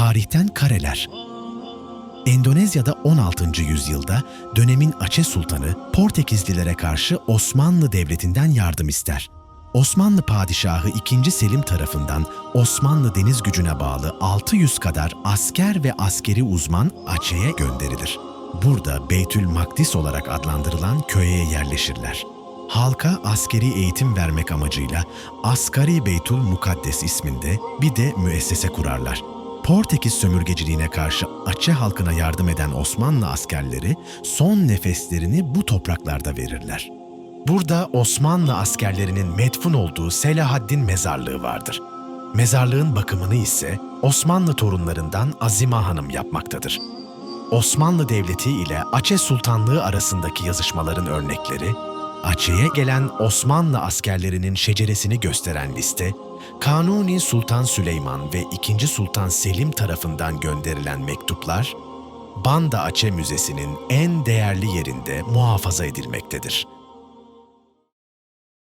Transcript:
Tarihten kareler. Endonezya'da 16. yüzyılda dönemin Aceh Sultanı Portekizlilere karşı Osmanlı Devleti'nden yardım ister. Osmanlı Padişahı II. Selim tarafından Osmanlı deniz gücüne bağlı 600 kadar asker ve askeri uzman Aceh'e gönderilir. Burada Beytül Makdis olarak adlandırılan köye yerleşirler. Halka askeri eğitim vermek amacıyla Asgari Beytul Mukaddes isminde bir de müessese kurarlar. Portekiz sömürgeciliğine karşı Aceh halkına yardım eden Osmanlı askerleri son nefeslerini bu topraklarda verirler. Burada Osmanlı askerlerinin metfun olduğu Selahaddin mezarlığı vardır. Mezarlığın bakımını ise Osmanlı torunlarından Azima Hanım yapmaktadır. Osmanlı Devleti ile Aceh Sultanlığı arasındaki yazışmaların örnekleri, Aceh'e gelen Osmanlı askerlerinin şeceresini gösteren liste, Kanuni Sultan Süleyman ve II. Sultan Selim tarafından gönderilen mektuplar, Banda Aceh Müzesi'nin en değerli yerinde muhafaza edilmektedir.